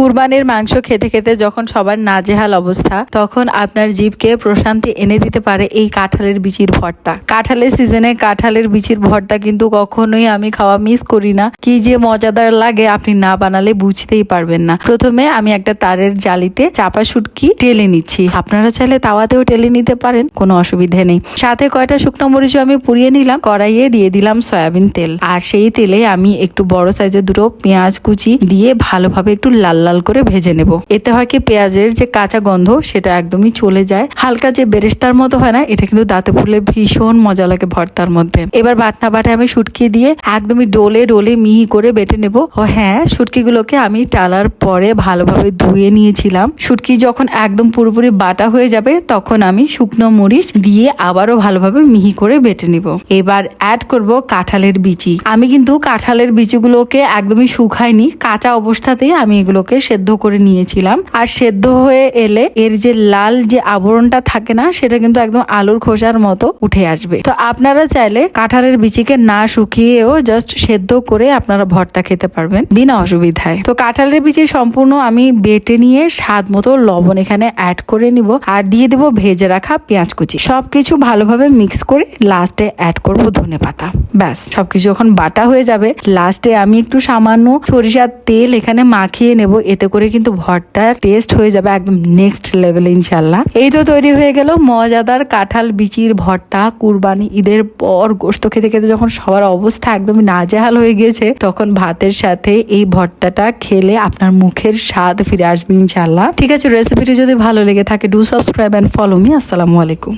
কুরবানির মাংস খেতে খেতে যখন সবার নাজেহাল অবস্থা, তখন আপনার জীবকে প্রশান্তি এনে দিতে পারে এই কাঁঠালের বিচির ভর্তা। কাঁঠালের সিজনে কাঁঠালের বিচির ভর্তা কিন্তু কখনোই আমি খাওয়া মিস করি না। কি যে মজাদার লাগে আপনি না বানালে বুঝতেই পারবেন না। প্রথমে আমি একটা তারের জালিতে চাপা শুটকি টেলে নিচ্ছি। আপনারা চাইলে তাওয়াতেও টেলে নিতে পারেন, কোনো অসুবিধে নেই। সাথে কয়টা শুকনো মরিচ আমি পুড়িয়ে নিলাম, কড়াইয়ে দিয়ে দিলাম সয়াবিন তেল। আর সেই তেলে আমি একটু বড় সাইজের দুটো পেঁয়াজ কুচি দিয়ে ভালোভাবে একটু লাল লাল করে ভেজে নেব। এতে হয় কি পেঁয়াজের যে কাঁচা গন্ধ, সেটা একদমই চলে যায়। হালকা যে বেরেস্তার মতো হয় না, এটা কিন্তু দাঁতে ফুলে ভীষণ মজা লাগে ভর্তার মধ্যে। এবার বাটনা বাটে আমি শুটকি দিয়ে একদমই ডোলে ডোলে মিহি করে বেটে নেব। ও হ্যাঁ শুটকিগুলোকে আমি টালার পরে ভালোভাবে ধুয়ে নিয়েছিলাম। শুটকি যখন একদম পুরোপুরি বাটা হয়ে যাবে, তখন আমি শুকনো মরিচ দিয়ে আবারও ভালোভাবে মিহি করে বেটে নিব। এবার অ্যাড করব কাঁঠালের বিচি। আমি কিন্তু কাঁঠালের বিচিগুলোকে একদমই শুকাইনি কাঁচা অবস্থাতেই আমি এগুলোকে সেদ্ধ করে নিয়েছিলাম। আর সেদ্ধ হয়ে এলে এর যে লাল যে আবরণটা থাকে না, সেটা কিন্তু একদম আলুর খোসার মতো উঠে আসবে। তো আপনারা চাইলে কাঁঠালের বিচিকে না শুকিয়েও জাস্ট সেদ্ধ করে আপনারা ভর্তা খেতে পারবেন, বিনা অসুবিধায়। তো কাঁঠালের বিচি সম্পূর্ণ আমি বেটে নিয়ে স্বাদ মতো লবণ এখানে অ্যাড করে নিব। আর দিয়ে দেবো ভেজে রাখা পেঁয়াজ কুচি। সবকিছু ভালোভাবে মিক্স করে লাস্টে অ্যাড করব ধনে পাতা। ব্যাস, সবকিছু যখন বাটা হয়ে যাবে। লাস্টে আমি একটু সামান্য সরিষার তেল এখানে মাখিয়ে নেব এতে করে কিন্তু ভর্তার টেস্ট হয়ে যাবে একদম নেক্সট লেভেলে ইনশাল্লাহ এই তো তৈরি হয়ে গেল মজাদার কাঁঠাল বিচির ভর্তা, কুরবানি, ঈদের পর গোস্ত খেতে খেতে যখন সবার অবস্থা একদমই নাজেহাল হয়ে গিয়েছে, তখন ভাতের সাথে এই ভর্তাটা খেলে আপনার মুখের স্বাদ ফিরে আসবে ইনশাল্লাহ ঠিক আছে রেসিপিটি যদি ভালো লেগে থাকে do subscribe and follow me আসসালামু আলাইকুম।